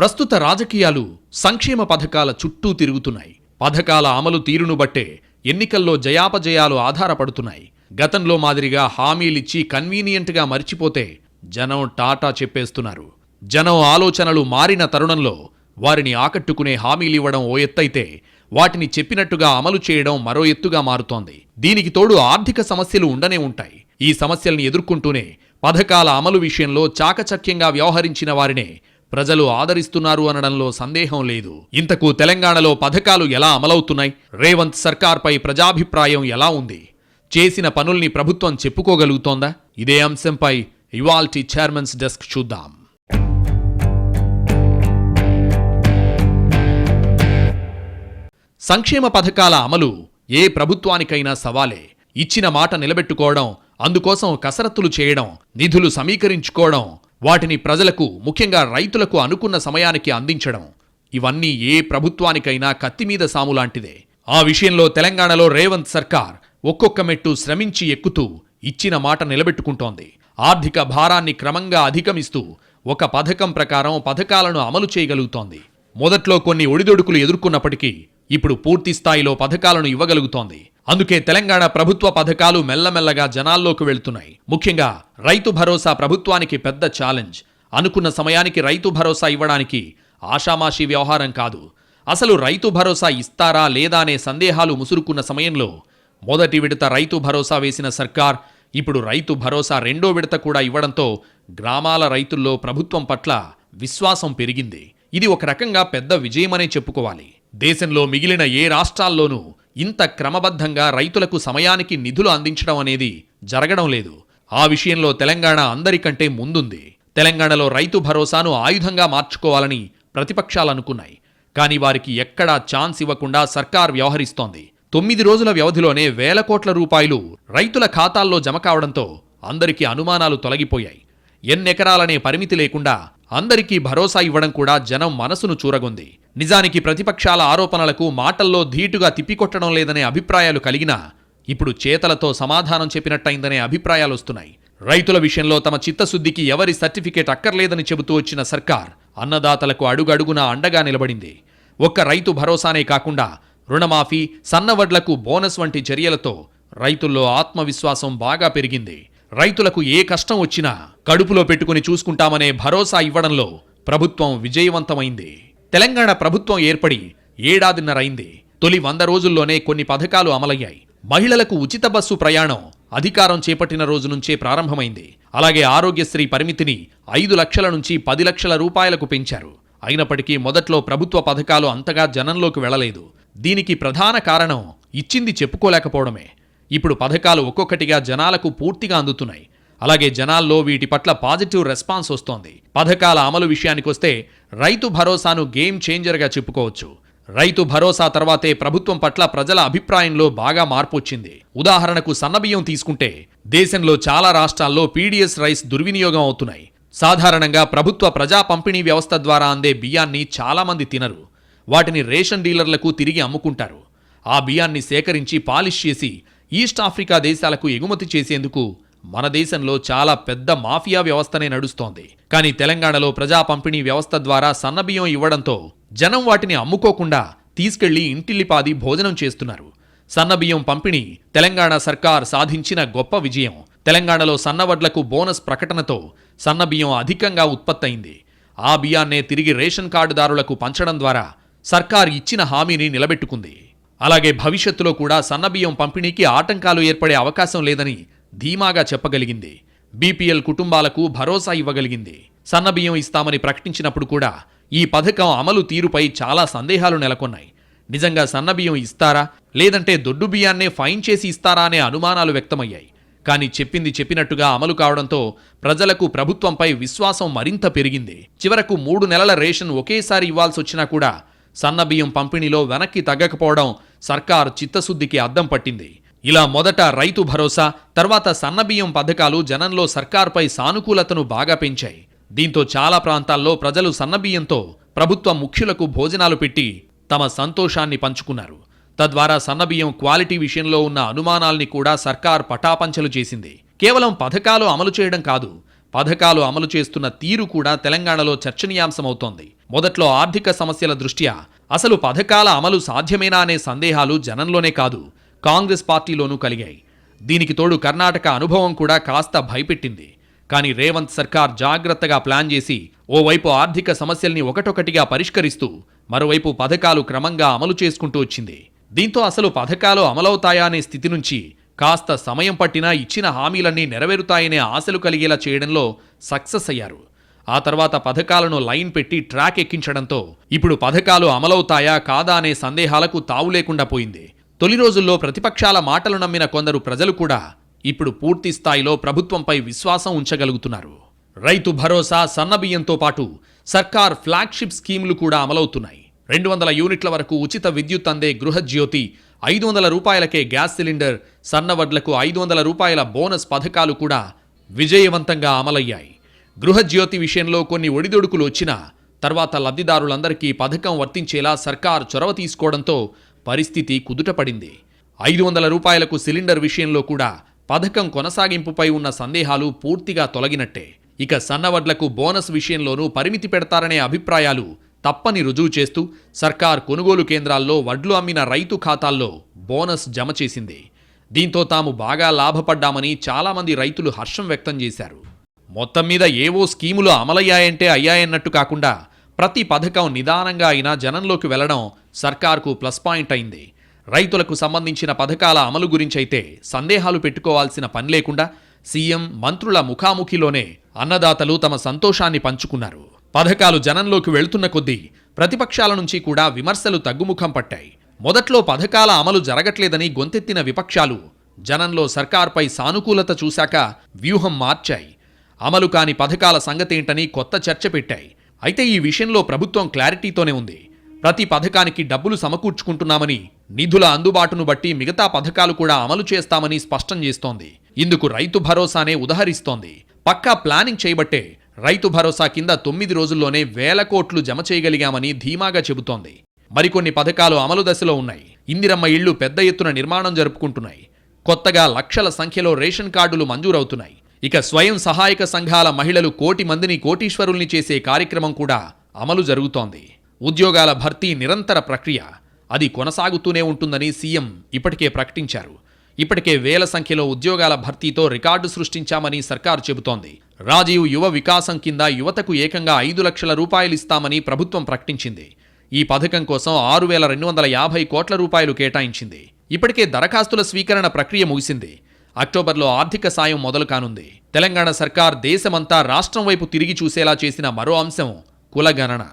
ప్రస్తుత రాజకీయాలు సంక్షేమ పథకాల చుట్టూ తిరుగుతున్నాయి. పథకాల అమలు తీరును బట్టే ఎన్నికల్లో జయాపజయాలు ఆధారపడుతున్నాయి. గతంలో మాదిరిగా హామీలిచ్చి కన్వీనియంట్గా మర్చిపోతే జనం టాటా చెప్పేస్తున్నారు. జనం ఆలోచనలు మారిన తరుణంలో వారిని ఆకట్టుకునే హామీలివ్వడం ఓ ఎత్తైతే వాటిని చెప్పినట్టుగా అమలు చేయడం మరో ఎత్తుగా మారుతోంది. దీనికి తోడు ఆర్థిక సమస్యలు ఉండనే ఉంటాయి. ఈ సమస్యల్ని ఎదుర్కొంటూనే పథకాల అమలు విషయంలో చాకచక్యంగా వ్యవహరించిన వారినే ప్రజలు ఆదరిస్తున్నారు అనడంలో సందేహం లేదు. ఇంతకు తెలంగాణలో పథకాలు ఎలా అమలవుతున్నాయి? రేవంత్ సర్కార్పై ప్రజాభిప్రాయం ఎలా ఉంది? చేసిన పనుల్ని ప్రభుత్వం చెప్పుకోగలుగుతోందా? ఇదే అంశంపై ఇవాల్టి చైర్మన్స్ డెస్క్ చూద్దాం. సంక్షేమ పథకాల అమలు ఏ ప్రభుత్వానికైనా సవాలే. ఇచ్చిన మాట నిలబెట్టుకోవడం అందుకోసం కసరత్తులు చేయడం నిధులు సమీకరించుకోవడం వాటిని ప్రజలకు ముఖ్యంగా రైతులకు అనుకున్న సమయానికి అందించడం. ఇవన్నీ ఏ ప్రభుత్వానికైనా కత్తిమీద సాములాంటిదే ఆ విషయంలో తెలంగాణలో రేవంత్ సర్కార్ ఒక్కొక్క మెట్టు శ్రమించి ఎక్కుతూ ఇచ్చిన మాట నిలబెట్టుకుంటోంది. ఆర్థిక భారాన్ని క్రమంగా అధిగమిస్తూ ఒక పథకం ప్రకారం పథకాలను అమలు చేయగలుగుతోంది. మొదట్లో కొన్ని ఒడిదొడుకులు ఎదుర్కొన్నప్పటికీ ఇప్పుడు పూర్తి స్థాయిలో పథకాలను ఇవ్వగలుగుతోంది. అందుకే తెలంగాణ ప్రభుత్వ పథకాలు మెల్లమెల్లగా జనాల్లోకి వెళ్తున్నాయి. ముఖ్యంగా రైతు భరోసా ప్రభుత్వానికి పెద్ద ఛాలెంజ్. అనుకున్న సమయానికి రైతు భరోసా ఇవ్వడానికి ఆషామాషీ వ్యవహారం కాదు. అసలు రైతు భరోసా ఇస్తారా లేదా అనే సందేహాలు ముసురుకున్న సమయంలో మొదటి విడత రైతు భరోసా వేసిన సర్కార్ ఇప్పుడు రైతు భరోసా రెండో విడత కూడా ఇవ్వడంతో గ్రామాల రైతుల్లో ప్రభుత్వం పట్ల విశ్వాసం పెరిగింది. ఇది ఒక రకంగా పెద్ద విజయమనే చెప్పుకోవాలి. దేశంలో మిగిలిన ఏ రాష్ట్రాల్లోనూ ఇంత క్రమబద్ధంగా రైతులకు సమయానికి నిధులు అందించడం అనేది జరగడం లేదు. ఆ విషయంలో తెలంగాణ అందరికంటే ముందుంది. తెలంగాణలో రైతు భరోసాను ఆయుధంగా మార్చుకోవాలని ప్రతిపక్షాలు అనుకున్నాయి. కానీ వారికి ఎక్కడా ఛాన్స్ ఇవ్వకుండా సర్కార్ వ్యవహరిస్తోంది. తొమ్మిది రోజుల వ్యవధిలోనే వేల కోట్ల రూపాయలు రైతుల ఖాతాల్లో జమ కావడంతో అందరికీ అనుమానాలు తొలగిపోయాయి. ఎన్నెకరాలనే పరిమితి లేకుండా అందరికీ భరోసా ఇవ్వడం కూడా జనం మనసును చూరగొంది. నిజానికి ప్రతిపక్షాల ఆరోపణలకు మాటల్లో ధీటుగా తిప్పికొట్టడం లేదనే అభిప్రాయాలు కలిగినా ఇప్పుడు చేతలతో సమాధానం చెప్పినట్టయిందనే అభిప్రాయాలు వస్తున్నాయి. రైతుల విషయంలో తమ చిత్తశుద్ధికి ఎవరి సర్టిఫికేట్ అక్కర్లేదని చెబుతూ వచ్చిన సర్కార్ అన్నదాతలకు అడుగడుగునా అండగా నిలబడింది. ఒక్క రైతు భరోసానే కాకుండా రుణమాఫీ సన్నవడ్లకు బోనస్ వంటి చర్యలతో రైతుల్లో ఆత్మవిశ్వాసం బాగా పెరిగింది. రైతులకు ఏ కష్టం వచ్చినా కడుపులో పెట్టుకుని చూసుకుంటామనే భరోసా ఇవ్వడంలో ప్రభుత్వం విజయవంతమైంది. తెలంగాణ ప్రభుత్వం ఏర్పడి ఏడాదిన్నరైంది తొలి వంద రోజుల్లోనే కొన్ని పథకాలు అమలయ్యాయి. మహిళలకు ఉచిత బస్సు ప్రయాణం అధికారం చేపట్టిన రోజు నుంచే ప్రారంభమైంది. అలాగే ఆరోగ్యశ్రీ పరిమితిని ఐదు లక్షల నుంచి పది లక్షల రూపాయలకు పెంచారు. అయినప్పటికీ మొదట్లో ప్రభుత్వ పథకాలు అంతగా జనంలోకి వెళ్ళలేదు దీనికి ప్రధాన కారణం ఇచ్చింది చెప్పుకోలేకపోవడమే. ఇప్పుడు పథకాలు ఒక్కొక్కటిగా జనాలకు పూర్తిగా అందుతున్నాయి. అలాగే జనాల్లో వీటి పట్ల పాజిటివ్ రెస్పాన్స్ వస్తోంది. పథకాల అమలు విషయానికొస్తే రైతు భరోసాను గేమ్ చేంజర్గా చెప్పుకోవచ్చు. రైతు భరోసా తర్వాతే ప్రభుత్వం పట్ల ప్రజల అభిప్రాయంలో బాగా మార్పు వచ్చింది ఉదాహరణకు సన్నబియ్యం తీసుకుంటే దేశంలో చాలా రాష్ట్రాల్లో పీడీఎస్ రైస్ దుర్వినియోగం అవుతున్నాయి. సాధారణంగా ప్రభుత్వ ప్రజా పంపిణీ వ్యవస్థ ద్వారా అందే బియ్యాన్ని చాలామంది తినరు. వాటిని రేషన్ డీలర్లకు తిరిగి అమ్ముకుంటారు. ఆ బియ్యాన్ని సేకరించి పాలిష్ చేసి ఈస్ట్ ఆఫ్రికా దేశాలకు ఎగుమతి చేసేందుకు మన దేశంలో చాలా పెద్ద మాఫియా వ్యవస్థనే నడుస్తోంది. కానీ తెలంగాణలో ప్రజా పంపిణీ వ్యవస్థ ద్వారా సన్నబియ్యం ఇవ్వడంతో జనం వాటిని అమ్ముకోకుండా తీసుకెళ్ళి ఇంటిల్లిపాది భోజనం చేస్తున్నారు. సన్నబియ్యం పంపిణీ తెలంగాణ సర్కార్ సాధించిన గొప్ప విజయం. తెలంగాణలో సన్నవడ్లకు బోనస్ ప్రకటనతో సన్నబియ్యం అధికంగా ఉత్పత్తయింది. ఆ బియ్యాన్నే తిరిగి రేషన్ కార్డుదారులకు పంచడం ద్వారా సర్కార్ ఇచ్చిన హామీని నిలబెట్టుకుంది. అలాగే భవిష్యత్తులో కూడా సన్నబియ్యం పంపిణీకి ఆటంకాలు ఏర్పడే అవకాశం లేదని ధీమాగా చెప్పగలిగింది. బీపీఎల్ కుటుంబాలకు భరోసా ఇవ్వగలిగింది. సన్నబియ్యం ఇస్తామని ప్రకటించినప్పుడు కూడా ఈ పథకం అమలు తీరుపై చాలా సందేహాలు నెలకొన్నాయి. నిజంగా సన్నబియ్యం ఇస్తారా? లేదంటే దొడ్డు బియ్యాన్నే ఫైన్ చేసి ఇస్తారా అనే అనుమానాలు వ్యక్తమయ్యాయి. కానీ చెప్పింది చెప్పినట్టుగా అమలు కావడంతో ప్రజలకు ప్రభుత్వంపై విశ్వాసం మరింత పెరిగింది. చివరకు మూడు నెలల రేషన్ ఒకేసారి ఇవ్వాల్సి వచ్చినా కూడా సన్నబియ్యం పంపిణీలో వెనక్కి తగ్గకపోవడం సర్కార్ చిత్తశుద్ధికి అద్దం పట్టింది. ఇలా మొదట రైతు భరోసా తర్వాత సన్నబియ్యం పథకాలు జనంలో సర్కార్పై సానుకూలతను బాగా పెంచాయి. దీంతో చాలా ప్రాంతాల్లో ప్రజలు సన్నబియ్యంతో ప్రభుత్వ ముఖ్యులకు భోజనాలు పెట్టి తమ సంతోషాన్ని పంచుకున్నారు. తద్వారా సన్నబియ్యం క్వాలిటీ విషయంలో ఉన్న అనుమానాల్ని కూడా సర్కార్ పటాపంచలు చేసింది. కేవలం పథకాలు అమలు చేయడం కాదు పథకాలు అమలు చేస్తున్న తీరు కూడా తెలంగాణలో చర్చనీయాంశమవుతోంది. మొదట్లో ఆర్థిక సమస్యల దృష్ట్యా అసలు పథకాల అమలు సాధ్యమేనా అనే సందేహాలు జనంలోనే కాదు కాంగ్రెస్ పార్టీలోనూ కలిగాయి. దీనికి తోడు కర్ణాటక అనుభవం కూడా కాస్త భయపెట్టింది. కానీ రేవంత్ సర్కార్ జాగ్రత్తగా ప్లాన్ చేసి ఓవైపు ఆర్థిక సమస్యల్ని ఒకటొకటిగా పరిష్కరిస్తూ మరోవైపు పథకాలు క్రమంగా అమలు చేసుకుంటూ వచ్చింది. దీంతో అసలు పథకాలు అమలవుతాయా అనే స్థితి నుంచి కాస్త సమయం పట్టినా ఇచ్చిన హామీలన్నీ నెరవేరుతాయనే ఆశలు కలిగేలా చేయడంలో సక్సెస్ అయ్యారు. ఆ తర్వాత పథకాలను లైన్ పెట్టి ట్రాక్ ఎక్కించడంతో ఇప్పుడు పథకాలు అమలవుతాయా కాదా అనే సందేహాలకు తావు లేకుండా పోయింది. తొలి రోజుల్లో ప్రతిపక్షాల మాటలు నమ్మిన కొందరు ప్రజలు కూడా ఇప్పుడు పూర్తి స్థాయిలో ప్రభుత్వంపై విశ్వాసం ఉంచగలుగుతున్నారు. రైతు భరోసా సన్నబియ్యంతో పాటు సర్కార్ ఫ్లాగ్షిప్ స్కీములు కూడా అమలవుతున్నాయి. రెండు వందల యూనిట్ల వరకు ఉచిత విద్యుత్ అందే గృహజ్యోతి ఐదు వందల రూపాయలకే గ్యాస్ సిలిండర్ సన్నవడ్లకు ఐదు వందల రూపాయల బోనస్ పథకాలు కూడా విజయవంతంగా అమలయ్యాయి. గృహజ్యోతి విషయంలో కొన్ని ఒడిదొడుకులు వచ్చినా తర్వాత లబ్ధిదారులందరికీ పథకం వర్తించేలా సర్కార్ చొరవ తీసుకోవడంతో పరిస్థితి కుదుటపడింది. ఐదు వందల రూపాయలకు సిలిండర్ విషయంలో కూడా పథకం కొనసాగింపుపై ఉన్న సందేహాలు పూర్తిగా తొలగినట్టే. ఇక సన్నవడ్లకు బోనస్ విషయంలోనూ పరిమితి పెడతారనే అభిప్రాయాలు తప్పని రుజువు చేస్తూ సర్కార్ కొనుగోలు కేంద్రాల్లో వడ్లు అమ్మిన రైతు ఖాతాల్లో బోనస్ జమ చేసింది. దీంతో తాము బాగా లాభపడ్డామని చాలామంది రైతులు హర్షం వ్యక్తం చేశారు. మొత్తం మీద ఏవో స్కీములు అమలయ్యాయంటే అయ్యాయన్నట్టు కాకుండా ప్రతి పథకం నిదానంగా అయినా జనంలోకి వెళ్ళడం సర్కార్కు ప్లస్ పాయింట్ అయింది. రైతులకు సంబంధించిన పథకాల అమలు గురించైతే సందేహాలు పెట్టుకోవాల్సిన పని లేకుండా సీఎం మంత్రుల ముఖాముఖిలోనే అన్నదాతలు తమ సంతోషాన్ని పంచుకున్నారు. పథకాలు జనంలోకి వెళ్తున్న కొద్దీ ప్రతిపక్షాల నుంచి కూడా విమర్శలు తగ్గుముఖం పట్టాయి. మొదట్లో పథకాల అమలు జరగట్లేదని గొంతెత్తిన విపక్షాలు జనంలో సర్కార్పై సానుకూలత చూశాక వ్యూహం మార్చాయి. అమలు కాని పథకాల సంగతేంటని కొత్త చర్చ పెట్టాయి. అయితే ఈ విషయంలో ప్రభుత్వం క్లారిటీతోనే ఉంది. ప్రతి పథకానికి డబ్బులు సమకూర్చుకుంటున్నామని నిధుల అందుబాటును బట్టి మిగతా పథకాలు కూడా అమలు చేస్తామని స్పష్టం చేస్తోంది. ఇందుకు రైతు భరోసానే ఉదహరిస్తోంది. పక్కా ప్లానింగ్ చేయబట్టే రైతు భరోసా కింద తొమ్మిది రోజుల్లోనే వేల కోట్లు జమ చేయగలిగామని ధీమాగా చెబుతోంది. మరికొన్ని పథకాలు అమలు దశలో ఉన్నాయి. ఇందిరమ్మ ఇళ్ళు పెద్ద ఎత్తున నిర్మాణం జరుపుకుంటున్నాయి. కొత్తగా లక్షల సంఖ్యలో రేషన్ కార్డులు మంజూరవుతున్నాయి. ఇక స్వయం సహాయక సంఘాల మహిళలు కోటి మందిని కోటీశ్వరుల్ని చేసే కార్యక్రమం కూడా అమలు జరుగుతోంది. ఉద్యోగాల భర్తీ నిరంతర ప్రక్రియ. అది కొనసాగుతూనే ఉంటుందని సీఎం ఇప్పటికే ప్రకటించారు. ఇప్పటికే వేల సంఖ్యలో ఉద్యోగాల భర్తీతో రికార్డు సృష్టించామని సర్కారు చెబుతోంది. రాజీవ్ యువ వికాసం కింద యువతకు ఏకంగా ఐదు లక్షల రూపాయలు ఇస్తామని ప్రభుత్వం ప్రకటించింది. ఈ పథకం కోసం ఆరు వేల రెండు వందల యాభై కోట్ల రూపాయలు కేటాయించింది. ఇప్పటికే దరఖాస్తుల స్వీకరణ ప్రక్రియ ముగిసింది. అక్టోబర్లో ఆర్థిక సాయం మొదలు కానుంది. తెలంగాణ సర్కార్ దేశమంతా రాష్ట్రం వైపు తిరిగి చూసేలా చేసిన మరో అంశం కులగణన.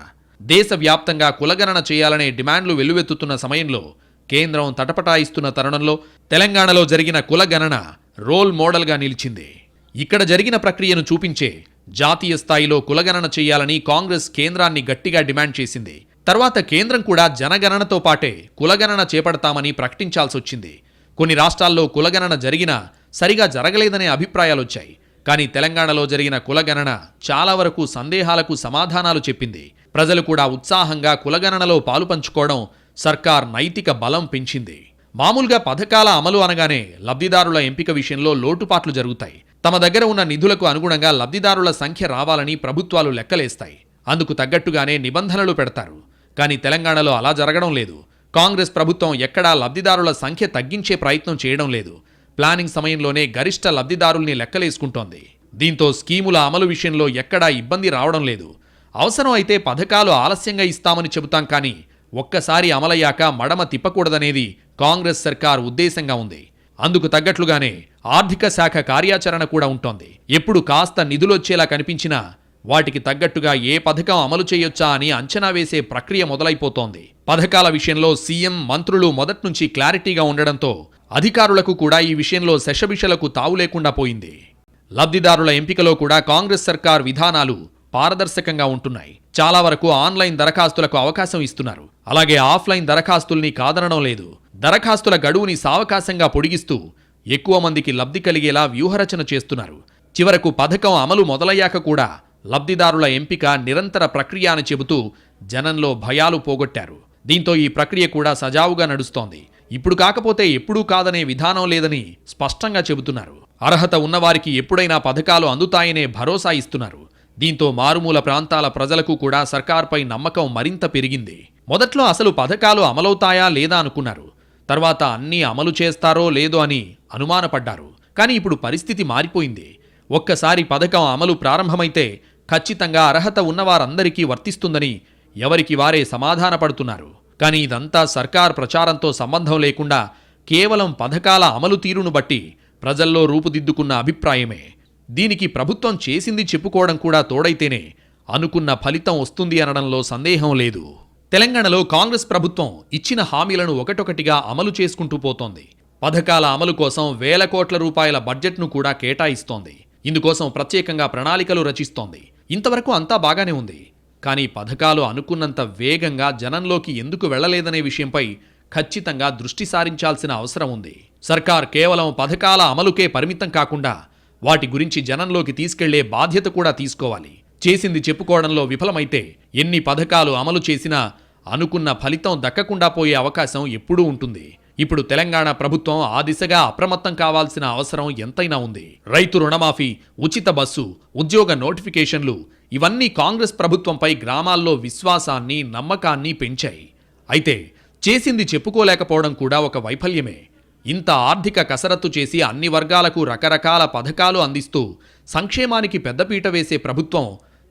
దేశవ్యాప్తంగా కులగణన చేయాలనే డిమాండ్లు వెల్లువెత్తుతున్న సమయంలో కేంద్రం తటపటాయిస్తున్న తరుణంలో తెలంగాణలో జరిగిన కులగణన రోల్ మోడల్గా నిలిచింది. ఇక్కడ జరిగిన ప్రక్రియను చూపించే జాతీయ స్థాయిలో కులగణన చేయాలని కాంగ్రెస్ కేంద్రాన్ని గట్టిగా డిమాండ్ చేసింది. తర్వాత కేంద్రం కూడా జనగణనతో పాటే కులగణన చేపడతామని ప్రకటించాల్సొచ్చింది. కొన్ని రాష్ట్రాల్లో కులగణన జరిగినా సరిగా జరగలేదనే అభిప్రాయాలొచ్చాయి. కానీ తెలంగాణలో జరిగిన కులగణన చాలా వరకు సందేహాలకు సమాధానాలు చెప్పింది. ప్రజలు కూడా ఉత్సాహంగా కులగణనలో పాలుపంచుకోవడం సర్కార్ నైతిక బలం పెంచింది. మామూలుగా పథకాల అమలు అనగానే లబ్ధిదారుల ఎంపిక విషయంలో లోటుపాట్లు జరుగుతాయి. తమ దగ్గర ఉన్న నిధులకు అనుగుణంగా లబ్ధిదారుల సంఖ్య రావాలని ప్రభుత్వాలు లెక్కలేస్తాయి. అందుకు తగ్గట్టుగానే నిబంధనలు పెడతారు. కానీ తెలంగాణలో అలా జరగడం లేదు. కాంగ్రెస్ ప్రభుత్వం ఎక్కడా లబ్ధిదారుల సంఖ్య తగ్గించే ప్రయత్నం చేయడం లేదు. ప్లానింగ్ సమయంలోనే గరిష్ట లబ్ధిదారుల్ని లెక్కలేసుకుంటోంది. దీంతో స్కీముల అమలు విషయంలో ఎక్కడా ఇబ్బంది రావడం లేదు. అవసరం అయితే పథకాలు ఆలస్యంగా ఇస్తామని చెబుతాం కానీ ఒక్కసారి అమలయ్యాక మడమ తిప్పకూడదనేది కాంగ్రెస్ సర్కార్ ఉద్దేశంగా ఉంది. అందుకు తగ్గట్లుగానే ఆర్థిక శాఖ కార్యాచరణ కూడా ఉంటోంది. ఎప్పుడు కాస్త నిధులొచ్చేలా కనిపించినా వాటికి తగ్గట్టుగా ఏ పథకం అమలు చేయొచ్చా అని అంచనా వేసే ప్రక్రియ మొదలైపోతోంది. పథకాల విషయంలో సీఎం మంత్రులు మొదట్నుంచి క్లారిటీగా ఉండడంతో అధికారులకు కూడా ఈ విషయంలో శషబిషలకు తావు లేకుండా పోయింది. లబ్ధిదారుల ఎంపికలో కూడా కాంగ్రెస్ సర్కార్ విధానాలు పారదర్శకంగా ఉంటున్నాయి. చాలా వరకు ఆన్లైన్ దరఖాస్తులకు అవకాశం ఇస్తున్నారు. అలాగే ఆఫ్లైన్ దరఖాస్తుల్ని కాదనడం లేదు. దరఖాస్తుల గడువుని సావకాశంగా పొడిగిస్తూ ఎక్కువ మందికి లబ్ధి కలిగేలా వ్యూహరచన చేస్తున్నారు. చివరకు పథకం అమలు మొదలయ్యాక కూడా లబ్ధిదారుల ఎంపిక నిరంతర ప్రక్రియ అని చెబుతూ జనంలో భయాలు పోగొట్టారు. దీంతో ఈ ప్రక్రియ కూడా సజావుగా నడుస్తోంది. ఇప్పుడు కాకపోతే ఎప్పుడూ కాదనే విధానం లేదని స్పష్టంగా చెబుతున్నారు. అర్హత ఉన్నవారికి ఎప్పుడైనా పథకాలు అందుతాయనే భరోసా ఇస్తున్నారు. దీంతో మారుమూల ప్రాంతాల ప్రజలకు కూడా సర్కార్పై నమ్మకం మరింత పెరిగింది. మొదట్లో అసలు పథకాలు అమలవుతాయా లేదా అనుకున్నారు. తర్వాత అన్నీ అమలు చేస్తారో లేదో అని అనుమానపడ్డారు. కానీ ఇప్పుడు పరిస్థితి మారిపోయింది. ఒక్కసారి పథకం అమలు ప్రారంభమైతే ఖచ్చితంగా అర్హత ఉన్నవారందరికీ వర్తిస్తుందని ఎవరికి వారే సమాధానపడుతున్నారు. కానీ ఇదంతా సర్కార్ ప్రచారంతో సంబంధం లేకుండా కేవలం పథకాల అమలు తీరును బట్టి ప్రజల్లో రూపుదిద్దుకున్న అభిప్రాయమే. దీనికి ప్రభుత్వం చేసింది చెప్పుకోవడం కూడా తోడైతేనే అనుకున్న ఫలితం వస్తుంది అనడంలో సందేహం లేదు. తెలంగాణలో కాంగ్రెస్ ప్రభుత్వం ఇచ్చిన హామీలను ఒకటొకటిగా అమలు చేసుకుంటూ పోతోంది. పథకాల అమలు కోసం వేల కోట్ల రూపాయల బడ్జెట్ను కూడా కేటాయిస్తోంది. ఇందుకోసం ప్రత్యేకంగా ప్రణాళికలు రచిస్తోంది. ఇంతవరకు అంతా బాగానే ఉంది. కానీ పథకాలు అనుకున్నంత వేగంగా జనంలోకి ఎందుకు వెళ్ళలేదనే విషయంపై ఖచ్చితంగా దృష్టి సారించాల్సిన అవసరం ఉంది. సర్కార్ కేవలం పథకాల అమలుకే పరిమితం కాకుండా వాటి గురించి జనంలోకి తీసుకెళ్ళే బాధ్యత కూడా తీసుకోవాలి. చేసింది చెప్పుకోవడంలో విఫలమైతే ఎన్ని పథకాలు అమలు చేసినా అనుకున్న ఫలితం దక్కకుండా పోయే అవకాశం ఎప్పుడూ ఉంటుంది. ఇప్పుడు తెలంగాణ ప్రభుత్వం ఆ దిశగా అప్రమత్తం కావాల్సిన అవసరం ఎంతైనా ఉంది. రైతు రుణమాఫీ ఉచిత బస్సు ఉద్యోగ నోటిఫికేషన్లు ఇవన్నీ కాంగ్రెస్ ప్రభుత్వంపై గ్రామాల్లో విశ్వాసాన్ని నమ్మకాన్ని పెంచాయి. అయితే చేసింది చెప్పుకోలేకపోవడం కూడా ఒక వైఫల్యమే. ఇంత ఆర్థిక కసరత్తు చేసి అన్ని వర్గాలకు రకరకాల పథకాలు అందిస్తూ సంక్షేమానికి పెద్దపీట వేసే ప్రభుత్వం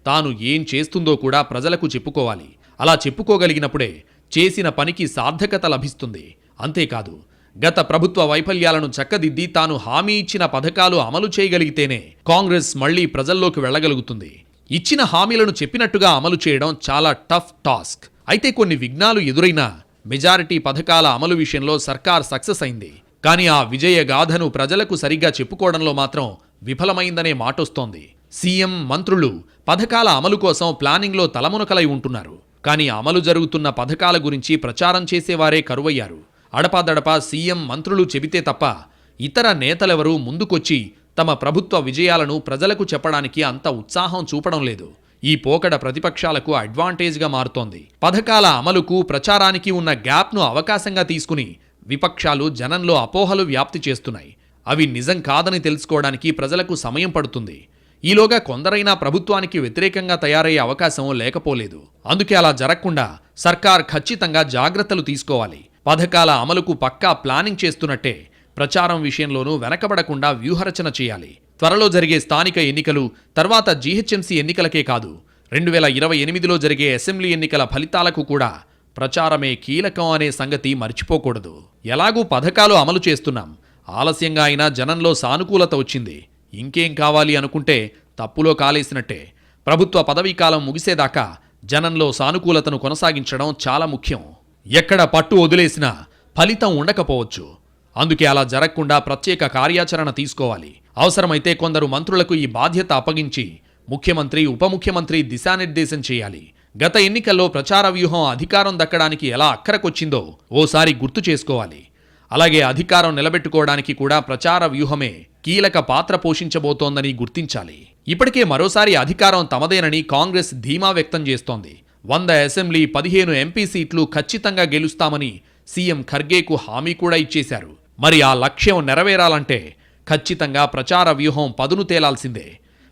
తాను ఏం చేస్తుందో కూడా ప్రజలకు చెప్పుకోవాలి. అలా చెప్పుకోగలిగినప్పుడే చేసిన పనికి సార్థకత లభిస్తుంది. అంతేకాదు గత ప్రభుత్వ వైఫల్యాలను చక్కదిద్ది తాను హామీ ఇచ్చిన పథకాలు అమలు చేయగలిగితేనే కాంగ్రెస్ మళ్ళీ ప్రజల్లోకి వెళ్ళగలుగుతుంది. ఇచ్చిన హామీలను చెప్పినట్టుగా అమలు చేయడం చాలా టఫ్ టాస్క్. అయితే కొన్ని విఘ్నాలు ఎదురైనా మెజారిటీ పథకాల అమలు విషయంలో సర్కార్ సక్సెస్ అయింది. కానీ ఆ విజయ గాథను ప్రజలకు సరిగ్గా చెప్పుకోవడంలో మాత్రం విఫలమైందనే మాటొస్తోంది. సీఎం మంత్రులు పథకాల అమలు కోసం ప్లానింగ్లో తలమునకలై ఉంటున్నారు. కానీ అమలు జరుగుతున్న పథకాల గురించి ప్రచారం చేసేవారే కరువయ్యారు. అడపాదడపా సీఎం మంత్రులు చెబితే తప్ప ఇతర నేతలెవరూ ముందుకొచ్చి తమ ప్రభుత్వ విజయాలను ప్రజలకు చెప్పడానికి అంత ఉత్సాహం చూపడం లేదు. ఈ పోకడ ప్రతిపక్షాలకు అడ్వాంటేజ్గా మారుతోంది. పథకాల అమలుకు ప్రచారానికి ఉన్న గ్యాప్ను అవకాశంగా తీసుకుని విపక్షాలు జనంలో అపోహలు వ్యాప్తి చేస్తున్నాయి. అవి నిజం కాదని తెలుసుకోవడానికి ప్రజలకు సమయం పడుతుంది. ఈలోగా కొందరైనా ప్రభుత్వానికి వ్యతిరేకంగా తయారయ్యే అవకాశం లేకపోలేదు. అందుకే అలా జరగకుండా సర్కార్ ఖచ్చితంగా జాగ్రత్తలు తీసుకోవాలి. పథకాల అమలుకు పక్కా ప్లానింగ్ చేస్తున్నట్టే ప్రచారం విషయంలోనూ వెనకబడకుండా వ్యూహరచన చేయాలి. త్వరలో జరిగే స్థానిక ఎన్నికలు తర్వాత జీహెచ్ఎంసీ ఎన్నికలకే కాదు. రెండు వేల ఇరవై ఎనిమిదిలో జరిగే అసెంబ్లీ ఎన్నికల ఫలితాలకు కూడా ప్రచారమే కీలకం అనే సంగతి మర్చిపోకూడదు. ఎలాగూ పథకాలు అమలు చేస్తున్నాం. ఆలస్యంగా అయినా జనంలో సానుకూలత వచ్చింది. ఇంకేం కావాలి అనుకుంటే తప్పులో కాలేసినట్టే. ప్రభుత్వ పదవీకాలం ముగిసేదాకా జనంలో సానుకూలతను కొనసాగించడం చాలా ముఖ్యం. ఎక్కడ పట్టు వదిలేసినా ఫలితం ఉండకపోవచ్చు. అందుకే అలా జరగకుండా ప్రత్యేక కార్యాచరణ తీసుకోవాలి. అవసరమైతే కొందరు మంత్రులకు ఈ బాధ్యత అప్పగించి ముఖ్యమంత్రి ఉప ముఖ్యమంత్రి దిశానిర్దేశం చేయాలి. గత ఎన్నికల్లో ప్రచార వ్యూహం అధికారం దక్కడానికి ఎలా అక్కరకొచ్చిందో ఓసారి గుర్తు చేసుకోవాలి. అలాగే అధికారం నిలబెట్టుకోవడానికి కూడా ప్రచార వ్యూహమే కీలక పాత్ర పోషించబోతోందని గుర్తించాలి. ఇప్పటికే మరోసారి అధికారం తమదేనని కాంగ్రెస్ ధీమా వ్యక్తం చేస్తోంది. వంద అసెంబ్లీ పదిహేను ఎంపీ సీట్లు ఖచ్చితంగా గెలుస్తామని సీఎం ఖర్గేకు హామీ కూడా ఇచ్చేశారు. మరి ఆ లక్ష్యం నెరవేరాలంటే ఖచ్చితంగా ప్రచార వ్యూహం పదును తేలాల్సిందే.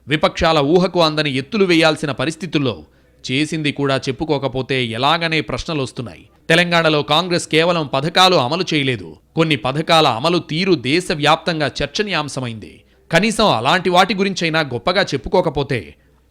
విపక్షాల ఊహకు అందని ఎత్తులు వేయాల్సిన పరిస్థితుల్లో చేసింది కూడా చెప్పుకోకపోతే ఎలాగనే ప్రశ్నలు వస్తున్నాయి తెలంగాణలో కాంగ్రెస్ కేవలం పథకాలు అమలు చేయలేదు. కొన్ని పథకాల అమలు తీరు దేశవ్యాప్తంగా చర్చనీయాంశమైంది. కనీసం అలాంటి వాటి గురించైనా గొప్పగా చెప్పుకోకపోతే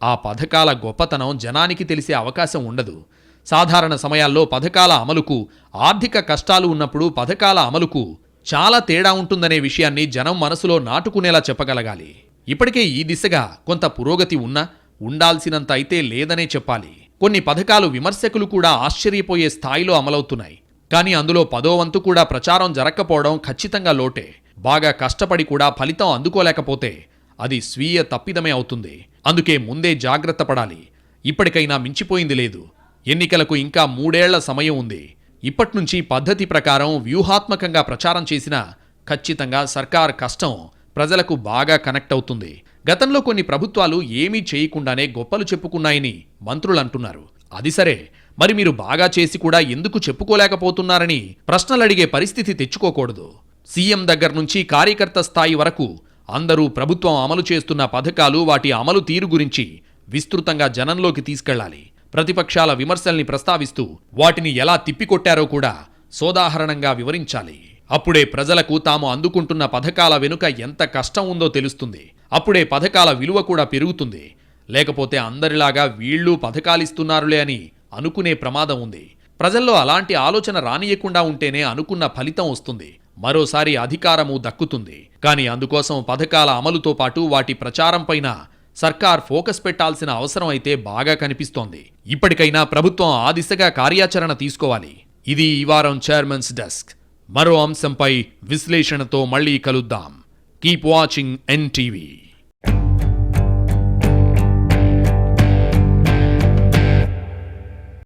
ఆ పథకాల గొప్పతనం జనానికి తెలిసే అవకాశం ఉండదు. సాధారణ సమయాల్లో పథకాల అమలుకు ఆర్థిక కష్టాలు ఉన్నప్పుడు పథకాల అమలుకు చాలా తేడా ఉంటుందనే విషయాన్ని జనం మనసులో నాటుకునేలా చెప్పగలగాలి. ఇప్పటికే ఈ దిశగా కొంత పురోగతి ఉన్నా ఉండాల్సినంత అయితే లేదనే చెప్పాలి. కొన్ని పథకాలు విమర్శకులు కూడా ఆశ్చర్యపోయే స్థాయిలో అమలవుతున్నాయి. కానీ అందులో పదో వంతు కూడా ప్రచారం జరగకపోవడం ఖచ్చితంగా లోటే. బాగా కష్టపడి కూడా ఫలితం అందుకోలేకపోతే అది స్వీయ తప్పిదమే అవుతుంది. అందుకే ముందే జాగ్రత్త పడాలి. ఇప్పటికైనా మించిపోయింది లేదు. ఎన్నికలకు ఇంకా మూడేళ్ళ సమయం ఉంది. ఇప్పట్నుంచి పద్ధతి ప్రకారం వ్యూహాత్మకంగా ప్రచారం చేసినా ఖచ్చితంగా సర్కార్ కష్టం ప్రజలకు బాగా కనెక్ట్ అవుతుంది. గతంలో కొన్ని ప్రభుత్వాలు ఏమీ చేయకుండానే గొప్పలు చెప్పుకున్నాయని మంత్రులు అంటున్నారు. అది సరే మరి మీరు బాగా చేసి కూడా ఎందుకు చెప్పుకోలేకపోతున్నారని ప్రశ్నలు అడిగే పరిస్థితి తెచ్చుకోకూడదు. సీఎం దగ్గర నుంచి కార్యకర్త స్థాయి వరకు అందరూ ప్రభుత్వం అమలు చేస్తున్న పథకాలు వాటి అమలు తీరు గురించి విస్తృతంగా జనంలోకి తీసుకెళ్ళాలి. ప్రతిపక్షాల విమర్శల్ని ప్రస్తావిస్తూ వాటిని ఎలా తిప్పికొట్టారో కూడా సోదాహరణంగా వివరించాలి. అప్పుడే ప్రజలకు తాము అందుకుంటున్న పథకాల వెనుక ఎంత కష్టం ఉందో తెలుస్తుంది. అప్పుడే పథకాల విలువ కూడా పెరుగుతుంది. లేకపోతే అందరిలాగా వీళ్ళు పథకాలిస్తున్నారులే అని అనుకునే ప్రమాదం ఉంది. ప్రజల్లో అలాంటి ఆలోచన రానియకుండా ఉంటేనే అనుకున్న ఫలితం వస్తుంది. మరోసారి అధికారము దక్కుతుంది. కానీ అందుకోసం పథకాల అమలుతో పాటు వాటి ప్రచారంపైన సర్కార్ ఫోకస్ పెట్టాల్సిన అవసరం అయితే బాగా కనిపిస్తోంది. ఇప్పటికైనా ప్రభుత్వం ఆ దిశగా కార్యాచరణ తీసుకోవాలి. ఇది ఈ వారం చైర్మన్స్ డెస్క్. మరో అంశంపై విశ్లేషణతో మళ్ళీ కలుద్దాం. Keep watching NTV